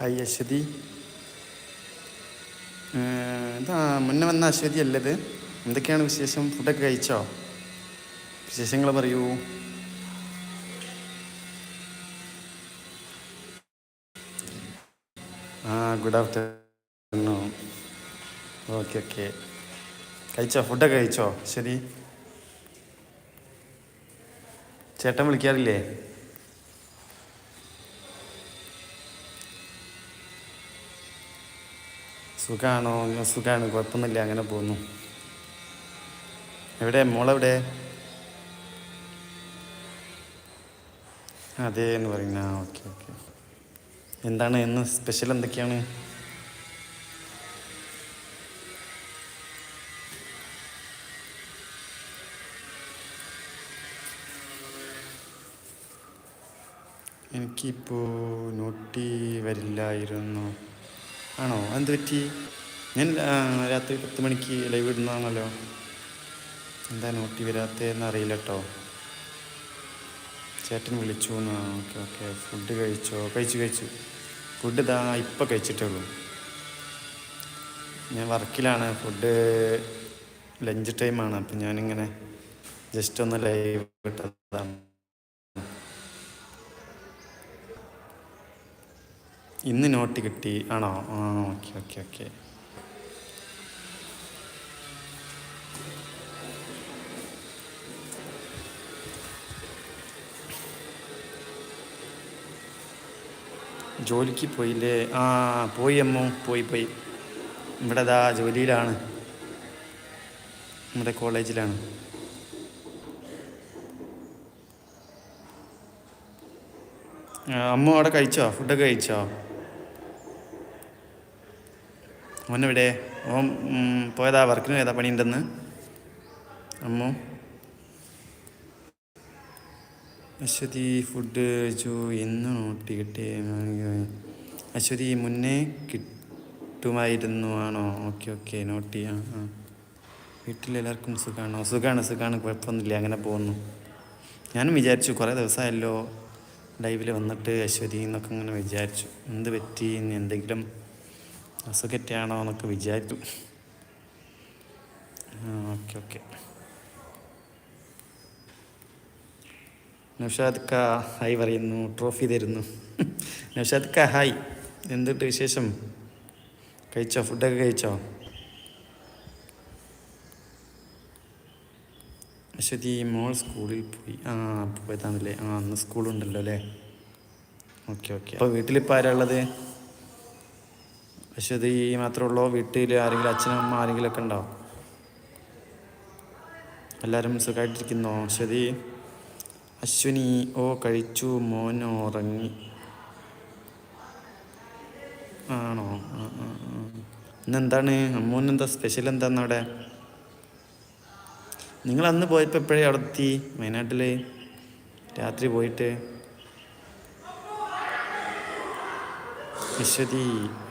Hi Aswathy. എന്താ മുന്നേ വന്ന അശ്വതി അല്ലത്. എന്തൊക്കെയാണ് വിശേഷം? ഫുഡൊക്കെ കഴിച്ചോ? വിശേഷങ്ങൾ പറയൂ. ആ ഗുഡ് ആഫ്റ്റർനൂൺ ഓക്കെ ഓക്കെ കഴിച്ചോ? ഫുഡൊക്കെ കഴിച്ചോ? ശരി ചേട്ടൻ വിളിക്കാറില്ലേ? സുഖാണോ? സുഖമാണ് കുഴപ്പമൊന്നുമില്ല. അങ്ങനെ പോകുന്നു. എവിടെ? മോളെവിടെ? അതെ എന്ന് പറയുന്ന. Okay okay. എന്താണ് ഇന്ന് സ്പെഷ്യൽ എന്തൊക്കെയാണ്? എനിക്കിപ്പോൾ നോട്ടി വരില്ലായിരുന്നു. ആണോ? എന്ത് പറ്റി? ഞാൻ രാത്രി പത്ത് മണിക്ക് ലൈവ് ഇടുന്നതാണല്ലോ. എന്താ നോട്ടി വരാത്തതെന്ന് അറിയില്ല കേട്ടോ ചേട്ടൻ വിളിച്ചു എന്നാ ഓക്കെ ഓക്കെ. ഫുഡ് കഴിച്ചോ? കഴിച്ചു കഴിച്ചു. ഫുഡ് ഇതാ ഇപ്പം കഴിച്ചിട്ടേ ഉള്ളൂ ഞാൻ വർക്കിലാണ്. ഫുഡ് ലഞ്ച് ടൈമാണ് അപ്പം ഞാനിങ്ങനെ ജസ്റ്റ് ഒന്ന് ലൈവ് ഇട്ടതാണ്. ഇന്ന് നോട്ട് കിട്ടി. ആണോ? ആ ഓക്കെ ഓക്കെ ഓക്കെ. ജോലിക്ക് പോയില്ലേ? ആ പോയി അമ്മോ പോയി പോയി. ഇവിടെ ദാ ജോലിയിലാണ്. നമ്മുടെ കോളേജിലാണ്. അമ്മ അവിടെ കഴിച്ചോ? ഫുഡൊക്കെ കഴിച്ചോ? ഓൻ ഉം, പോയതാ വർക്കിന് പോയതാ പണിയുണ്ടെന്ന്. അമ്മു. അശ്വതി ഫുഡ് കഴിച്ചു എന്ന് നോട്ടി കിട്ടി. അശ്വതി മുന്നേ കിട്ടുമായിരുന്നു ആണോ ഓക്കെ ഓക്കെ നോട്ടി ആ. ആ വീട്ടിലെല്ലാവർക്കും സുഖമാണോ സുഖമാണ് സുഖമാണ് കുഴപ്പമൊന്നുമില്ല അങ്ങനെ പോകുന്നു. ഞാനും വിചാരിച്ചു കുറേ ദിവസമായല്ലോ ലൈവിൽ വന്നിട്ട് അശ്വതി എന്നൊക്കെ അങ്ങനെ വിചാരിച്ചു. എന്ത് പറ്റി? എന്തെങ്കിലും അസുഖറ്റാണോ എന്നൊക്കെ വിചാരിച്ചു ഓക്കെ ഓക്കെ. നൗഷാദ് ക ഹായ് പറയുന്നു ട്രോഫി തരുന്നു. നൗഷാദ് ക ഹായ് എന്തുണ്ട് വിശേഷം? കഴിച്ചോ? ഫുഡൊക്കെ കഴിച്ചോ? അശ്വതി മോൾ സ്കൂളിൽ പോയി. ആ പോയതാണല്ലേ? ആ അന്ന് സ്കൂളുണ്ടല്ലോ അല്ലേ? Okay okay. അപ്പോൾ വീട്ടിലിപ്പോൾ ആരാ ഉള്ളത്? അശ്വതി മാത്രമേ ഉള്ളൂ വീട്ടിൽ ആരെങ്കിലും അച്ഛനമ്മ അമ്മ ആരെങ്കിലും ഒക്കെ ഉണ്ടോ എല്ലാവരും സുഖമായിട്ടിരിക്കുന്നോ ശരി അശ്വിനി ഓ കഴിച്ചു മോൻ ഉറങ്ങി. ആണോ? ഇന്നെന്താണ്? അമ്മൂന് എന്താ സ്പെഷ്യൽ എന്താന്ന് അവിടെ? നിങ്ങൾ അന്ന് പോയപ്പോൾ എപ്പോഴേ അവിടെ എത്തി? വയനാട്ടിൽ രാത്രി പോയിട്ട്? അശ്വതി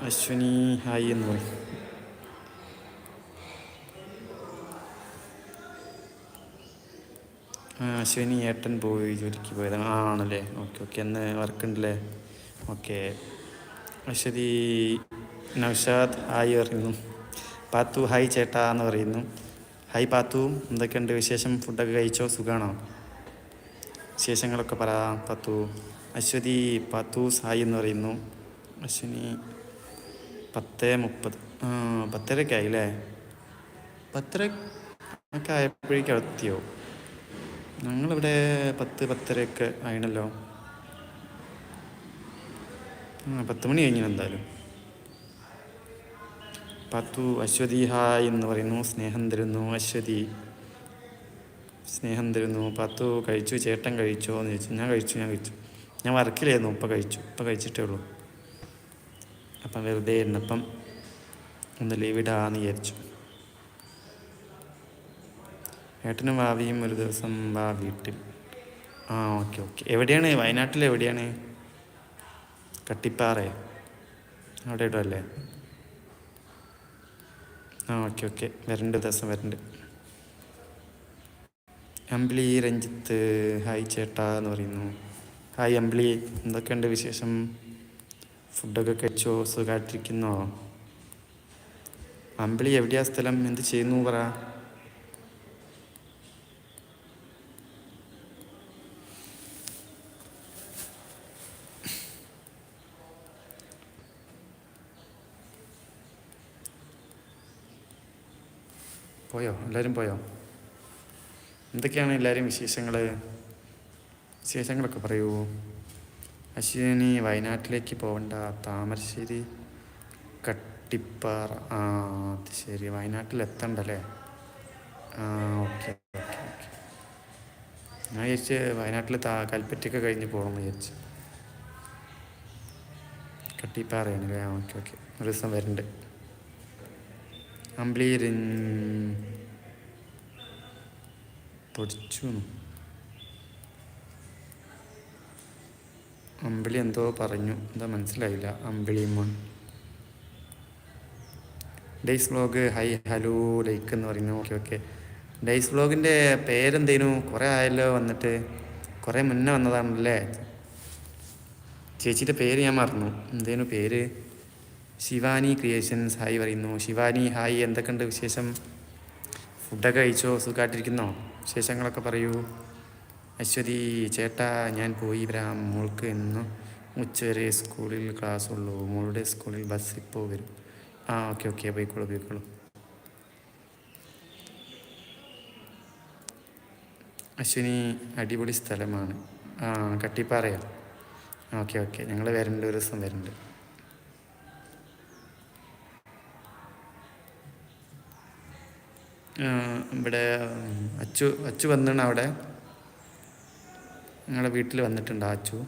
അശ്വിനി ഹായ് എന്ന് പറയും. അശ്വിനി ഏട്ടൻ പോയി ജോലിക്ക് പോയതാണ് ആ ആണല്ലേ? Okay okay. എന്ന് വർക്ക് ഉണ്ടല്ലേ? ഓക്കെ. അശ്വതി നൗഷാദ് ഹായ് പറയുന്നു. പാത്തു ഹായ് ചേട്ടാ എന്ന് പറയുന്നു. ഹായ് പാത്തു എന്തൊക്കെയുണ്ട് വിശേഷം? ഫുഡൊക്കെ കഴിച്ചോ? സുഖമാണോ വിശേഷങ്ങളൊക്കെ പറ പാത്തു. അശ്വതി പാത്തു ഹായ് എന്ന് പറയുന്നു. അശ്വിനി പത്ത് മുപ്പത് ആ പത്തരയ്ക്ക് ആയില്ലേ? പത്തര ഒക്കെ ആയപ്പോഴേക്കും എത്തിയോ? ഞങ്ങളിവിടെ പത്ത് പത്തരയൊക്കെ ആയിണല്ലോ. ആ പത്ത് മണി കഴിഞ്ഞു എന്തായാലും പത്തു അശ്വതി ഹായ് എന്ന് പറയുന്നു സ്നേഹം തരുന്നു അശ്വതി. സ്നേഹം തരുന്നു. പത്തു കഴിച്ചു ചേട്ടൻ കഴിച്ചോ എന്ന് ചോദിച്ചു. ഞാൻ കഴിച്ചു ഞാൻ കഴിച്ചു. ഞാൻ വർക്കിലായിരുന്നു ഇപ്പം കഴിച്ചു. ഇപ്പം കഴിച്ചിട്ടേ ഉള്ളൂ. അപ്പം വെറുതെ ഇരുന്നപ്പം ഒന്ന് ലീവിടാന്ന് വിചാരിച്ചു. ഏട്ടനും ഭാവിയും ഒരു ദിവസം വാ വീട്ടിൽ. ആ ഓക്കെ ഓക്കെ എവിടെയാണ്? വയനാട്ടിൽ എവിടെയാണ്? കട്ടിപ്പാറ. അവിടെ ഇടും അല്ലേ ആ ഓക്കെ ഓക്കെ വരണ്ട് ദിവസം വരണ്ട്. അമ്പിളി രഞ്ജിത്ത് ഹായ് ചേട്ടാ എന്ന് പറയുന്നു. ഹായ് അമ്പിളി എന്തൊക്കെയുണ്ട് വിശേഷം? ഫുഡൊക്കെ കഴിച്ചോ? സുഖമായിട്ടിരിക്കുന്നോ അമ്പിളി എവിടെയാ സ്ഥലം? എന്ത് ചെയ്യുന്നു? പറ. പോയോ? എല്ലാവരും പോയോ? എന്തൊക്കെയാണ് എല്ലാവരും വിശേഷങ്ങൾ വിശേഷങ്ങളൊക്കെ പറയൂ. അശ്വിനി വയനാട്ടിലേക്ക് പോകണ്ട. താമരശ്ശേരി കട്ടിപ്പാറ. ആ അത് ശരി. വയനാട്ടിൽ എത്തണ്ടല്ലേ? ആ ഓക്കെ ഓക്കെ ഓക്കെ. ഞാൻ വിചാരിച്ച് വയനാട്ടിൽ താ കൽപ്പറ്റയൊക്കെ കഴിഞ്ഞ് പോകണമെന്ന് കട്ടിപ്പാറയാണ് അല്ലേ ഓക്കെ ഓക്കെ. ഒരു ദിവസം വരുന്നുണ്ട് അമ്പിളീരിൻ പൊടിച്ചു അമ്പിളി എന്തോ പറഞ്ഞു. എന്താ മനസ്സിലായില്ല. അമ്പിളി മോൻ. Days vlog hi hello like എന്ന് പറയുന്നു. ഓക്കെ ഓക്കെ ഡേയ്സ് വ്ലോഗിന്റെ പേരെന്തേനു? കുറേ ആയല്ലോ വന്നിട്ട്. കുറേ മുന്നേ വന്നതാണല്ലേ? ചേച്ചിയുടെ പേര് ഞാൻ മറന്നു. എന്തേനു പേര്? ശിവാനി ക്രിയേഷൻസ് ഹായ് പറയുന്നു. ശിവാനി ഹായ് എന്തൊക്കെയുണ്ട് വിശേഷം? ഫുഡൊക്കെ കഴിച്ചോ? സുഖമായിട്ടിരിക്കുന്നോ വിശേഷങ്ങളൊക്കെ പറയൂ. അശ്വതി ചേട്ടാ ഞാൻ പോയി വരാം. മോൾക്ക് ഇന്ന് ഉച്ചവരെ സ്കൂളിൽ ക്ലാസ് ഉള്ളൂ. മോളുടെ സ്കൂളിൽ ബസ് ഇപ്പോൾ വരും. ആ ഓക്കെ ഓക്കെ പോയിക്കോളൂ പോയിക്കോളൂ. അശ്വിനി അടിപൊളി സ്ഥലമാണ്. ആ കട്ടിപ്പാറയോ. ഓക്കെ ഓക്കെ ഞങ്ങൾ വരേണ്ട ഒരു ദിവസം വരുന്നുണ്ട് ഇവിടെ അച്ചു അച്ചു വന്നാണ് അവിടെ? ഞങ്ങളുടെ വീട്ടിൽ വന്നിട്ടുണ്ട് അച്ചു.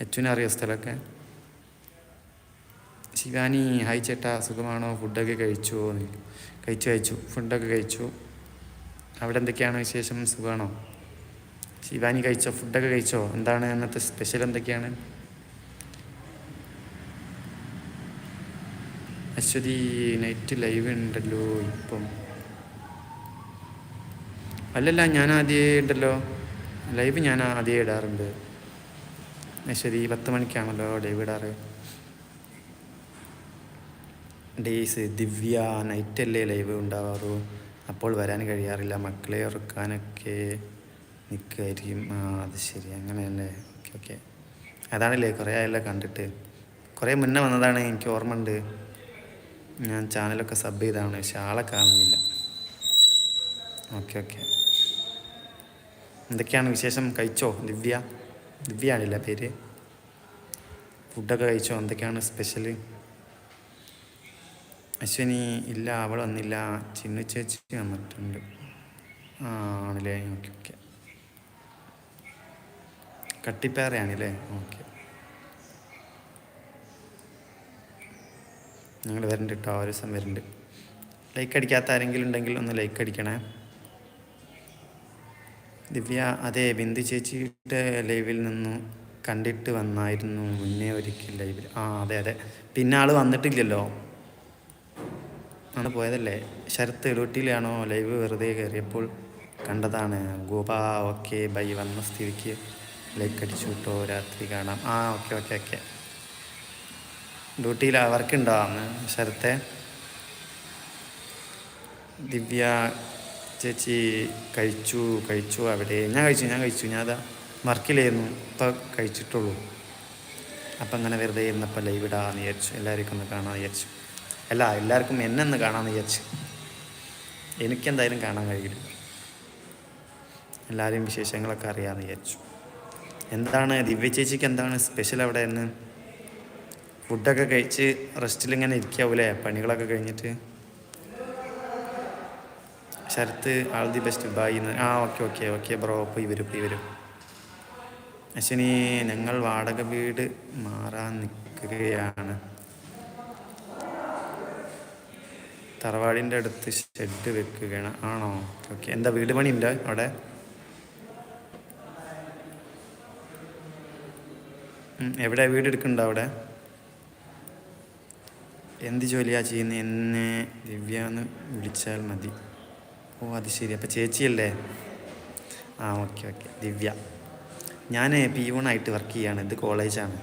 അച്ചുവിനെ അറിയോ സ്ഥലമൊക്കെ? ശിവാനി ഹായ് ചേട്ടാ സുഖമാണോ? ഫുഡൊക്കെ കഴിച്ചോ. കഴിച്ചു കഴിച്ചു. ഫുഡൊക്കെ കഴിച്ചു. അവിടെ എന്തൊക്കെയാണ് വിശേഷം? സുഖമാണോ? ശിവാനി കഴിച്ചോ? ഫുഡൊക്കെ കഴിച്ചോ? എന്താണ് അന്നത്തെ സ്പെഷ്യൽ എന്തൊക്കെയാണ്? അശ്വതി നൈറ്റ് ലൈവ് ഉണ്ടല്ലോ ഇപ്പം. അല്ലല്ല ഞാൻ ആദ്യം ഉണ്ടല്ലോ. ലൈവ് ഞാൻ ആദ്യമേ ഇടാറുണ്ട്. ശരി പത്ത് മണിക്കാണല്ലോ ലൈവ് ഇടാറ്. ഡേയ്സ് ദിവ്യ നൈറ്റല്ലേ ലൈവ് ഉണ്ടാവാറു. അപ്പോൾ വരാൻ കഴിയാറില്ല. മക്കളെ ഉറക്കാനൊക്കെ നിൽക്കുമായിരിക്കും ആ അത് ശരി. അങ്ങനെയല്ലേ? Okay okay. അതാണല്ലേ കുറേ ആയല്ലോ കണ്ടിട്ട്. കുറേ മുന്നേ വന്നതാണ് എനിക്ക് ഓർമ്മ ഉണ്ട് ഞാൻ ചാനലൊക്കെ സബ് ചെയ്താണ് പക്ഷെ ആളെ കാണുന്നില്ല. Okay okay. എന്തൊക്കെയാണ് വിശേഷം? കഴിച്ചോ? ദിവ്യ? ദിവ്യ ആണല്ലേ പേര്. ഫുഡൊക്കെ കഴിച്ചോ? എന്തൊക്കെയാണ് സ്പെഷ്യൽ അശ്വിനി ഇല്ല അവൾ വന്നില്ല. ചിന്നു ചേച്ചി വന്നിട്ടുണ്ട്. ആ ആണല്ലേ? Okay okay. കട്ടിപ്പാറയാണല്ലേ? ഓക്കെ. ഞങ്ങൾ വരുന്നുണ്ട് കേട്ടോ ഒരു ദിവസം വരുന്നുണ്ട് ലൈക്ക് അടിക്കാത്ത ആരെങ്കിലും ഉണ്ടെങ്കിൽ ഒന്ന് ലൈക്ക് അടിക്കണേ. ദിവ്യ അതെ ബിന്ദു ചേച്ചിയുടെ ലൈവിൽ നിന്നും കണ്ടിട്ട് വന്നായിരുന്നു. മുന്നേ ഒരിക്കൽ ലൈവിൽ. ആ അതെ അതെ. പിന്നെ ആൾ വന്നിട്ടില്ലല്ലോ. ആണ് പോയതല്ലേ? ശരത്ത് ഇടൂട്ടിയിലാണോ ലൈവ് വെറുതെ കയറിയപ്പോൾ കണ്ടതാണ്. ഗോപ ഓക്കെ ബൈ വന്ന സ്ഥിതിക്ക് ലൈക്ക് അടിച്ചു കിട്ടോ രാത്രി കാണാം. ആ ഓക്കെ ഓക്കെ ഓക്കെ. ഡ്യൂട്ടിയിൽ വർക്ക് ഉണ്ടോ അന്ന് ശരത്തെ? ദിവ്യ ചേച്ചി കഴിച്ചു കഴിച്ചു അവിടെ. ഞാൻ കഴിച്ചു ഞാൻ കഴിച്ചു. ഞാൻ അതാ വർക്കിലായിരുന്നു. ഇപ്പം കഴിച്ചിട്ടുള്ളൂ. അപ്പം അങ്ങനെ വെറുതെ ഇരുന്നപ്പോൾ ലൈവ് ഇടാമെന്ന് വിചാരിച്ചു. എല്ലാവർക്കും ഒന്ന് കാണാമെന്ന് വിചാരിച്ചു. അല്ല എല്ലാവർക്കും എന്നെ ഒന്ന് കാണാമെന്ന് വിചാരിച്ചു. എനിക്കെന്തായാലും കാണാൻ കഴിയില്ല. എല്ലാവരെയും വിശേഷങ്ങളൊക്കെ അറിയാമെന്ന് വിചാരിച്ചു. എന്താണ് ദിവ്യ ചേച്ചിക്ക് എന്താണ് സ്പെഷ്യൽ അവിടെ എന്ന്? ഫുഡൊക്കെ കഴിച്ച് റെസ്റ്റിലിങ്ങനെ ഇരിക്കാവൂലേ? പണികളൊക്കെ കഴിഞ്ഞിട്ട്? Sarath all the best bye എന്ന്. ആ ഓക്കെ ഓക്കെ ഓക്കെ ബ്രോ പോയി വരും പോയി വരും അശ്വിനി ഞങ്ങൾ വാടക വീട് മാറാൻ നിൽക്കുകയാണ്. തറവാടിന്റെ അടുത്ത് ഷെഡ് വെക്കുകയാണ്. ആണോ? ഓക്കെ എന്താ വീട് പണിയുണ്ട് അവിടെ? എവിടെ വീട് എടുക്കുന്നുണ്ടോ അവിടെ? എന്ത് ജോലിയാണ് ചെയ്യുന്നത് എന്നെ ദിവ്യ എന്ന് വിളിച്ചാൽ മതി. ഓ അത് ശരി. അപ്പം ചേച്ചിയല്ലേ? ആ ഓക്കെ ഓക്കെ. ദിവ്യ. ഞാൻ പി ആയിട്ട് വർക്ക് ചെയ്യാണ്. ഇത് കോളേജാണ്.